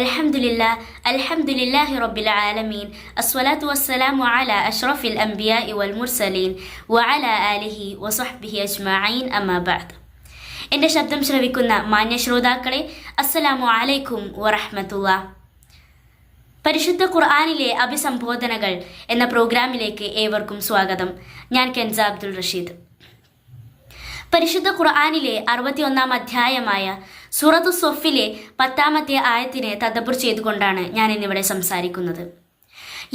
അലഹമുല്ല അലഹമുല്ലാഹി റബ്ബിൽ ആലമീൻ. അസ്വലാത്തു വസ്സലാമു അല അഷ്റഫിൽ അംബിയ ഇവൽ മുർസലീൻ. വഅല ആലിഹി വസുഹ്ബിഹി അജ്മഈൻ അമാബാദ് എന്റെ ശബ്ദം ശ്രവിക്കുന്ന മാന്യ ശ്രോതാക്കളെ അസ്സലാമു അലൈക്കും വറഹമത്തുള്ള പരിശുദ്ധ ഖുർആാനിലെ അഭിസംബോധനകൾ എന്ന പ്രോഗ്രാമിലേക്ക് ഏവർക്കും സ്വാഗതം. ഞാൻ കെൻസ അബ്ദുൾ റഷീദ്. പരിശുദ്ധ ഖുർആാനിലെ അറുപത്തിയൊന്നാം അധ്യായമായ സൂറത്തു സൊഫിലെ പത്താമത്തെ ആയത്തിനെ തദബുർ ചെയ്തുകൊണ്ടാണ് ഞാൻ ഇന്നിവിടെ സംസാരിക്കുന്നത്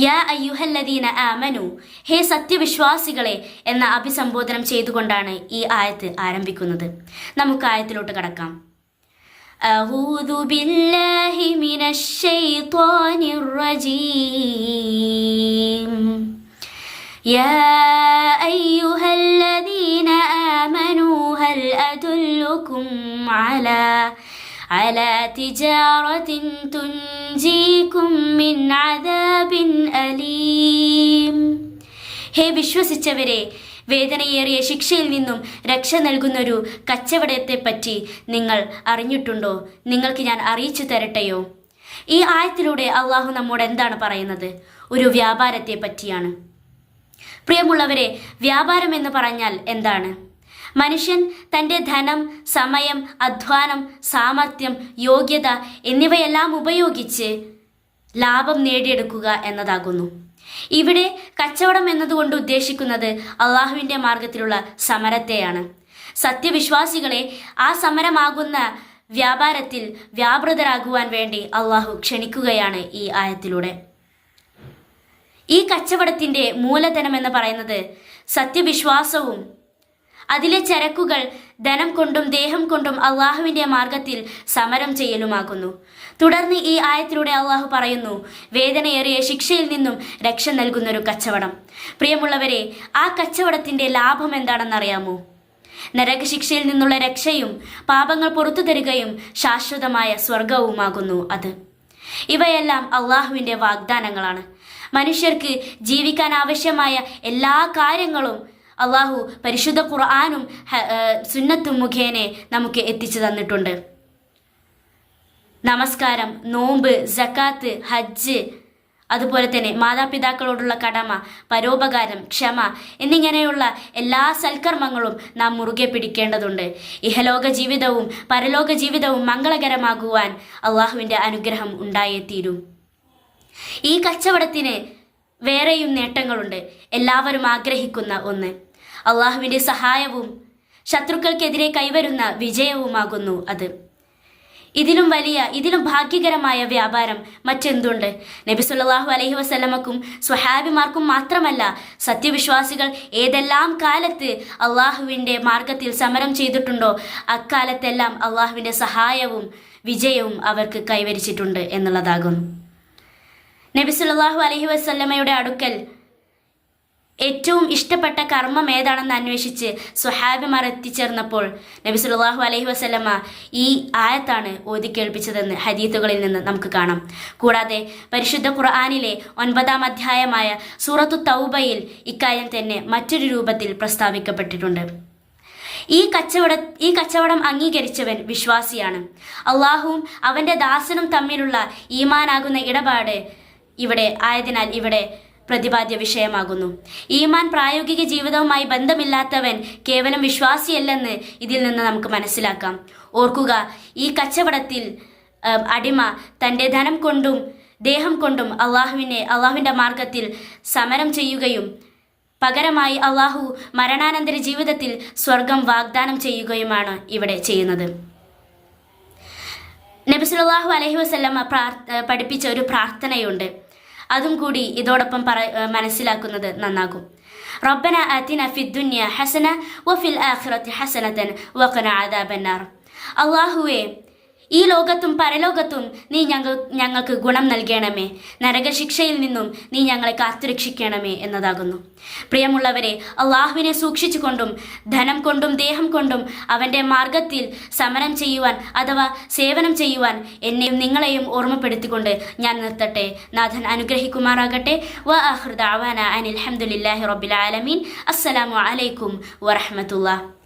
യാ അയ്യുഹല്ലദീന ആമനു ഹേ സത്യവിശ്വാസികളെ എന്ന അഭിസംബോധനം ചെയ്തുകൊണ്ടാണ് ഈ ആയത്ത് ആരംഭിക്കുന്നത് നമുക്ക് ആയത്തിലോട്ട് കടക്കാം أعوذ بالله من الشيطان الرجيم يا أيها الذين آمنوا هل أدلكم على على تجارة تنجيكم من عذاب أليم ഹേ വിശ്വസിച്ചവരെ വേദനയേറിയ ശിക്ഷയിൽ നിന്നും രക്ഷ നൽകുന്നൊരു കച്ചവടത്തെപ്പറ്റി നിങ്ങൾ അറിഞ്ഞിട്ടുണ്ടോ നിങ്ങൾക്ക് ഞാൻ അറിയിച്ചു തരട്ടെയോ ഈ ആയത്തിലൂടെ അള്ളാഹു നമ്മോട് എന്താണ് പറയുന്നത് ഒരു വ്യാപാരത്തെ പറ്റിയാണ് പ്രിയമുള്ളവരെ വ്യാപാരം എന്ന് പറഞ്ഞാൽ എന്താണ് മനുഷ്യൻ തന്റെ ധനം സമയം അധ്വാനം സാമർഥ്യം യോഗ്യത എന്നിവയെല്ലാം ഉപയോഗിച്ച് ലാഭം നേടിയെടുക്കുക എന്നതാകുന്നു. ഇവിടെ കച്ചവടം എന്നതുകൊണ്ട് ഉദ്ദേശിക്കുന്നത് അള്ളാഹുവിന്റെ മാർഗത്തിലുള്ള സമരത്തെയാണ്. സത്യവിശ്വാസികളെ ആ സമരമാകുന്ന വ്യാപാരത്തിൽ വ്യാപൃതരാകുവാൻ വേണ്ടി അള്ളാഹു ക്ഷണിക്കുകയാണ് ഈ ആയത്തിലൂടെ. ഈ കച്ചവടത്തിന്റെ മൂലധനം എന്ന് പറയുന്നത് സത്യവിശ്വാസവും അതിലെ ചരക്കുകൾ ധനം കൊണ്ടും ദേഹം കൊണ്ടും അള്ളാഹുവിന്റെ മാർഗത്തിൽ സമരം ചെയ്യലുമാകുന്നു. തുടർന്ന് ഈ ആയത്തിലൂടെ അള്ളാഹു പറയുന്നു വേദനയേറിയ ശിക്ഷയിൽ നിന്നും രക്ഷ നൽകുന്നൊരു കച്ചവടം. പ്രിയമുള്ളവരെ ആ കച്ചവടത്തിന്റെ ലാഭം എന്താണെന്നറിയാമോ? നരകശിക്ഷയിൽ നിന്നുള്ള രക്ഷയും പാപങ്ങൾ പുറത്തു തരികയും ശാശ്വതമായ സ്വർഗവുമാകുന്നു അത്. ഇവയെല്ലാം അള്ളാഹുവിന്റെ വാഗ്ദാനങ്ങളാണ്. മനുഷ്യർക്ക് ജീവിക്കാൻ ആവശ്യമായ എല്ലാ കാര്യങ്ങളും അള്ളാഹു പരിശുദ്ധ ഖുർആാനും സുന്നത്തും മുഖേനെ നമുക്ക് എത്തിച്ചു തന്നിട്ടുണ്ട്. നമസ്കാരം നോമ്പ് ജക്കാത്ത് ഹജ്ജ് അതുപോലെ തന്നെ മാതാപിതാക്കളോടുള്ള കടമ പരോപകാരം ക്ഷമ എന്നിങ്ങനെയുള്ള എല്ലാ സൽക്കർമ്മങ്ങളും നാം മുറുകെ പിടിക്കേണ്ടതുണ്ട്. ഇഹലോക ജീവിതവും പരലോക ജീവിതവും മംഗളകരമാകുവാൻ അള്ളാഹുവിന്റെ അനുഗ്രഹം ഉണ്ടായേ തീരൂ ഈ കച്ചവടത്തിന് വേറെയും നേട്ടങ്ങളുണ്ട്. എല്ലാവരും ആഗ്രഹിക്കുന്ന ഒന്ന് അള്ളാഹുവിന്റെ സഹായവും ശത്രുക്കൾക്കെതിരെ കൈവരുന്ന വിജയവുമാകുന്നു അത്. ഇതിലും വലിയ ഇതിലും ഭാഗ്യകരമായ വ്യാപാരം മറ്റെന്തുണ്ട്? നബി സല്ലല്ലാഹു അലൈഹി വസല്ലമക്കും സ്വഹാബിമാർക്കും മാത്രമല്ല സത്യവിശ്വാസികൾ ഏതെല്ലാം കാലത്ത് അള്ളാഹുവിന്റെ മാർഗത്തിൽ സമരം ചെയ്തിട്ടുണ്ടോ അക്കാലത്തെല്ലാം അള്ളാഹുവിന്റെ സഹായവും വിജയവും അവർക്ക് കൈവരിച്ചിട്ടുണ്ട് എന്നുള്ളതാകുന്നു. നബി അലഹി വസല്ലമയുടെ അടുക്കൽ ഏറ്റവും ഇഷ്ടപ്പെട്ട കർമ്മം ഏതാണെന്ന് അന്വേഷിച്ച് സുഹാബിമാർ എത്തിച്ചേർന്നപ്പോൾ നബി സല്ലല്ലാഹു അലൈഹി വസല്ലമ ഈ ആയത്താണ് ഓതി കേൾപ്പിച്ചതെന്ന് ഹദീത്തുകളിൽ നിന്ന് നമുക്ക് കാണാം. കൂടാതെ പരിശുദ്ധ ഖുർആാനിലെ ഒൻപതാം അധ്യായമായ സൂറത്തു തൗബയിൽ ഇക്കാര്യം തന്നെ മറ്റൊരു രൂപത്തിൽ പ്രസ്താവിക്കപ്പെട്ടിട്ടുണ്ട്. ഈ കച്ചവട ഈ കച്ചവടം അംഗീകരിച്ചവൻ വിശ്വാസിയാണ്. അള്ളാഹുവും അവന്റെ ദാസനും തമ്മിലുള്ള ഈമാനാകുന്ന ഇടപാട് ഇവിടെ ആയതിനാൽ ഇവിടെ പ്രതിപാദ്യ വിഷയമാകുന്നു. ഈമാൻ പ്രായോഗിക ജീവിതവുമായി ബന്ധമില്ലാത്തവൻ കേവലം വിശ്വാസിയല്ലെന്ന് ഇതിൽ നിന്ന് നമുക്ക് മനസ്സിലാക്കാം. ഓർക്കുക ഈ കച്ചവടത്തിൽ അടിമ തന്റെ ധനം കൊണ്ടും ദേഹം കൊണ്ടും അള്ളാഹുവിനെ അള്ളാഹുവിന്റെ മാർഗത്തിൽ സമരം ചെയ്യുകയും പകരമായി അള്ളാഹു മരണാനന്തര ജീവിതത്തിൽ സ്വർഗം വാഗ്ദാനം ചെയ്യുകയുമാണ് ഇവിടെ ചെയ്യുന്നത്. നബിസുലാഹു അലഹി വസല്ലമ പ്രാർ- പഠിപ്പിച്ച ഒരു പ്രാർത്ഥനയുണ്ട്. അതും കൂടി ഇതോടൊപ്പം പറ ഏഹ് മനസ്സിലാക്കുന്നത് നന്നാകും റബ്ബന ആതിന ഫിദ്ദുന്യ ഹസന വഫിൽ ആഖിറത്തി ഹസനതൻ വഖന അദാബന്നാർ അള്ളാഹുവേ ഈ ലോകത്തും പരലോകത്തും നീ ഞങ്ങൾ ഞങ്ങൾക്ക് ഗുണം നൽകണമേ. നരകശിക്ഷയിൽ നിന്നും നീ ഞങ്ങളെ കാത്തുരക്ഷിക്കണമേ എന്നതാകുന്നു. പ്രിയമുള്ളവരെ അള്ളാഹുവിനെ സൂക്ഷിച്ചുകൊണ്ടും ധനം കൊണ്ടും ദേഹം കൊണ്ടും അവന്റെ മാർഗത്തിൽ സമരം ചെയ്യുവാൻ അഥവാ സേവനം ചെയ്യുവാൻ എന്നെയും നിങ്ങളെയും ഓർമ്മപ്പെടുത്തിക്കൊണ്ട് ഞാൻ നിർത്തട്ടെ. നാഥൻ അനുഗ്രഹിക്കുമാറാകട്ടെ. വ ആഹൃദ അവാന അനിൽ അഹമ്മദില്ലാഹി റബ്ബിൽ ആലമീൻ. അസ്സലാമു അലൈക്കും വറഹമത്തുള്ള